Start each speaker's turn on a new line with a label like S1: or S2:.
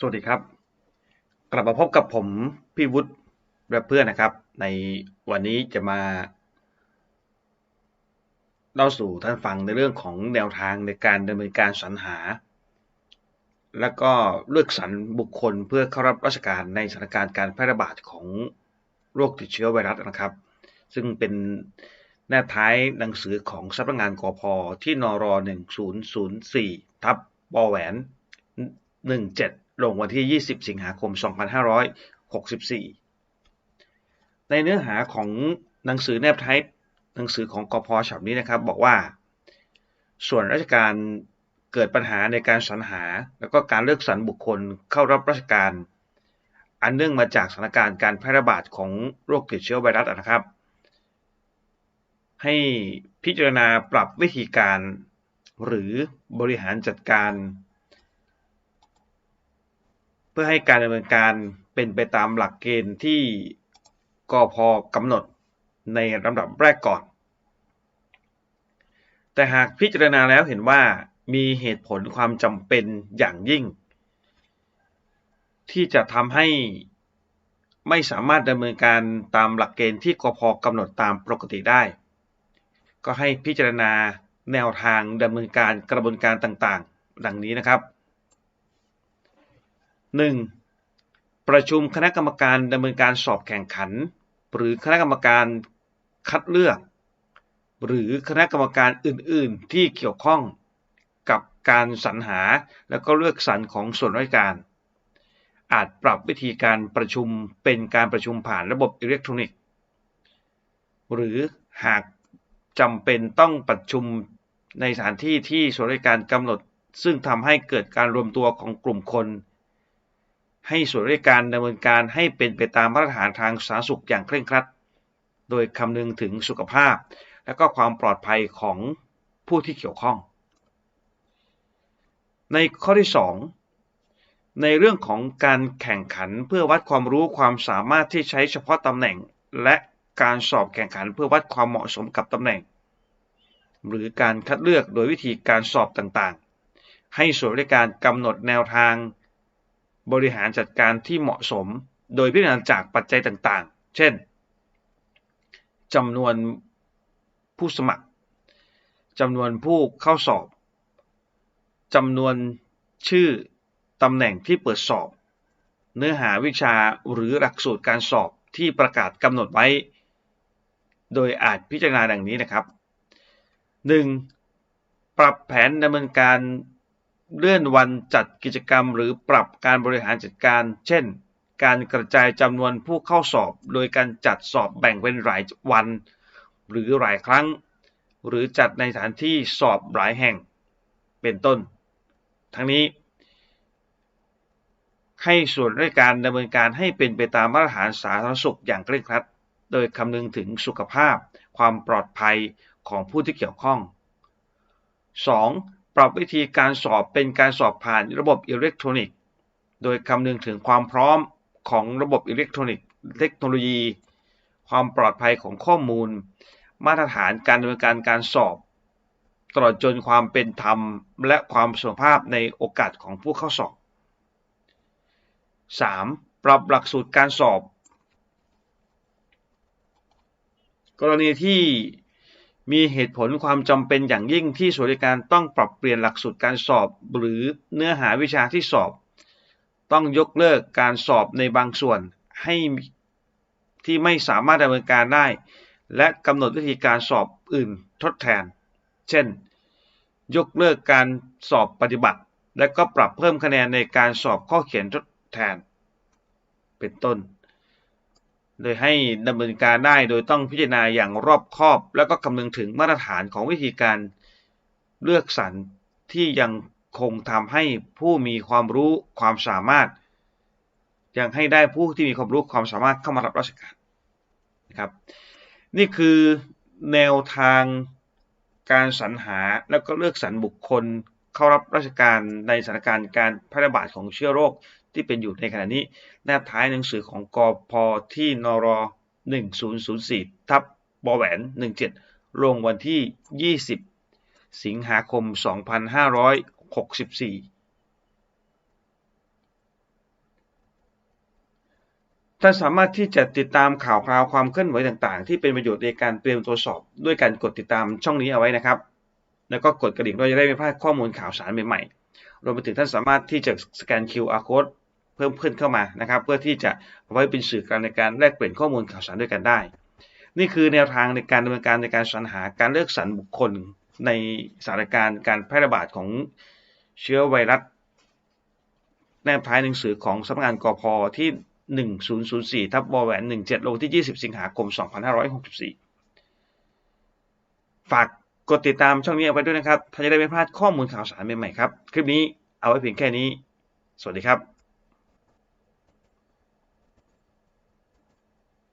S1: สวัสดีครับ กลับมาพบกับผมพี่วุฒิและเพื่อนนะครับ ในวันนี้จะมาเล่าสู่ท่านฟังในเรื่องของแนวทางในการดำเนินการสรรหา และก็เลือกสรรบุคคลเพื่อเข้ารับราชการในสถานการณ์การแพร่ระบาดของโรคติดเชื้อไวรัสนะครับ ซึ่งเป็นแนบท้ายหนังสือของสำนักงานกอพที่นร1004ทับบอแหวน17 ลงวันที่ 20 สิงหาคม 2564 ในเนื้อหาของหนังสือแนบท้ายหนังสือของกพฉบับนี้นะครับ บอกว่า ส่วนราชการเกิดปัญหาในการสรรหา แล้วก็การเลือกสรรบุคคลเข้ารับราชการ อันเนื่องมาจากสถานการณ์การแพร่ระบาดของโรคติดเชื้อไวรัสนะครับ ให้พิจารณาปรับวิธีการ หรือบริหารจัดการ พื่อให้การดำเนินการเป็นไปตามหลักเกณฑ์ที่กพกำหนดในลำดับแรกก่อน แต่หากพิจารณาแล้วเห็นว่ามีเหตุผลความจำเป็นอย่างยิ่ง ที่จะทำให้ไม่สามารถดำเนินการตามหลักเกณฑ์ที่กพกำหนดตามปกติได้ ก็ให้พิจารณาแนวทางดำเนินการกระบวนการต่างๆ ดังนี้นะครับ 1. ประชุมคณะกรรมการดำเนินการสอบแข่งขัน หรือคณะกรรมการคัดเลือก หรือคณะกรรมการอื่น ๆ ที่เกี่ยวข้องกับการสรรหาและก็เลือกสรรของส่วนราชการ อาจปรับวิธีการประชุมเป็นการประชุมผ่านระบบอิเล็กทรอนิกส์ หรือหากจำเป็นต้องประชุมในสถานที่ที่ส่วนราชการกำหนด ซึ่งทำให้เกิดการรวมตัวของกลุ่มคน ให้ส่วนราชการดำเนินการให้เป็นไปตามมาตรฐานทางสาธารณสุขอย่างเคร่งครัด โดยคำนึงถึงสุขภาพ และก็ความปลอดภัยของผู้ที่เกี่ยวข้อง ในข้อที่ 2 ในเรื่องของการแข่งขันเพื่อวัดความรู้ความสามารถที่ใช้เฉพาะตำแหน่ง และการสอบแข่งขันเพื่อวัดความเหมาะสมกับตำแหน่ง หรือการคัดเลือกโดยวิธีการสอบต่างๆ ให้ส่วนราชการกำหนดแนวทาง บริหารจัดการที่เหมาะสม โดยพิจารณาจากปัจจัยต่างๆ เช่นจำนวนผู้สมัครจำนวนผู้เข้าสอบจำนวนชื่อตำแหน่งที่เปิดสอบ เนื้อหาวิชาหรือหลักสูตรการสอบที่ประกาศกำหนดไว้ โดยอาจพิจารณาดังนี้นะครับ 1. ปรับแผนดำเนินการ เลื่อนวันจัดกิจกรรม หรือปรับการบริหารจัดการ เช่น การกระจายจำนวนผู้เข้าสอบ โดยการจัดสอบแบ่งเป็นหลายวัน หรือหลายครั้ง หรือจัดในสถานที่สอบหลายแห่ง เป็นต้น ทั้งนี้ ให้ส่วนราชการดำเนินการให้เป็นไปตามมาตรฐานสาธารณสุขอย่างเคร่งครัด โดยคำนึงถึงสุขภาพ ความปลอดภัยของผู้ที่เกี่ยวข้อง 2. ปรับวิธีการสอบเป็นการสอบผ่านระบบอิเล็กทรอนิกส์ โดยคำนึงถึงความพร้อมของระบบอิเล็กทรอนิกส์ เทคโนโลยี ความปลอดภัยของข้อมูล มาตรฐานการดำเนินการการสอบ ตลอดจนความเป็นธรรม และความสมภาพในโอกาสของผู้เข้าสอบ 3. ปรับหลักสูตรการสอบ กรณีที่ มีเหตุผลความจำเป็นอย่างยิ่งที่สวนราชการต้องปรับเปลี่ยนหลักสูตรการสอบ หรือเนื้อหาวิชาที่สอบ ต้องยกเลิกการสอบในบางส่วนให้ที่ไม่สามารถดำเนินการได้ และกำหนดวิธีการสอบอื่นทดแทน เช่น ยกเลิกการสอบปฏิบัติ และก็ปรับเพิ่มคะแนนในการสอบข้อเขียนทดแทน เป็นต้น โดยให้ดำเนินการได้โดยต้องพิจารณาอย่างรอบคอบ แล้วก็คำนึงถึงมาตรฐานของวิธีการเลือกสรรที่ยังคงทำให้ผู้มีความรู้ความสามารถ ยังให้ได้ผู้ที่มีความรู้ความสามารถเข้ามารับราชการนะครับ นี่คือแนวทางการสรรหาแล้วก็เลือกสรรบุคคลเข้ารับราชการในสถานการณ์การแพร่ระบาดของเชื้อโรค ที่เป็นอยู่ในขณะนี้แนบท้ายหนังสือของกอพที่นร1004 ทับบอแหวน 17 ลงวันที่ 20 สิงหาคม 2564 ท่านสามารถที่จะติดตามข่าวคราวความเคลื่อนไหวต่างๆ ที่เป็นประโยชน์ในการเตรียมตัวสอบด้วยการกดติดตามช่องนี้เอาไว้นะครับ แล้วก็กดกระดิ่งด้วยจะได้ไม่พลาดข้อมูลข่าวสารใหม่ๆ รวมไปถึงท่านสามารถที่จะสแกน QR code เพิ่มขึ้นเข้ามานะครับ เพื่อที่จะไว้เป็นสื่อกลางในการแลกเปลี่ยนข้อมูลข่าวสารด้วยกันได้ นี่คือแนวทางในการดำเนินการในการสรรหาการเลือกสรรบุคคลในสถานการณ์การแพร่ระบาดของเชื้อไวรัสแนบท้ายหนังสือของสำนักงานกพที่ 1004ทับวแหวน17 ลงที่ 20 สิงหาคม 2564 ฝากกดติดตามช่องนี้เอาไว้ด้วยนะครับ ถ้าจะได้ไม่พลาดข้อมูลข่าวสารใหม่ๆครับ คลิปนี้เอาไว้เพียงแค่นี้ สวัสดีครับ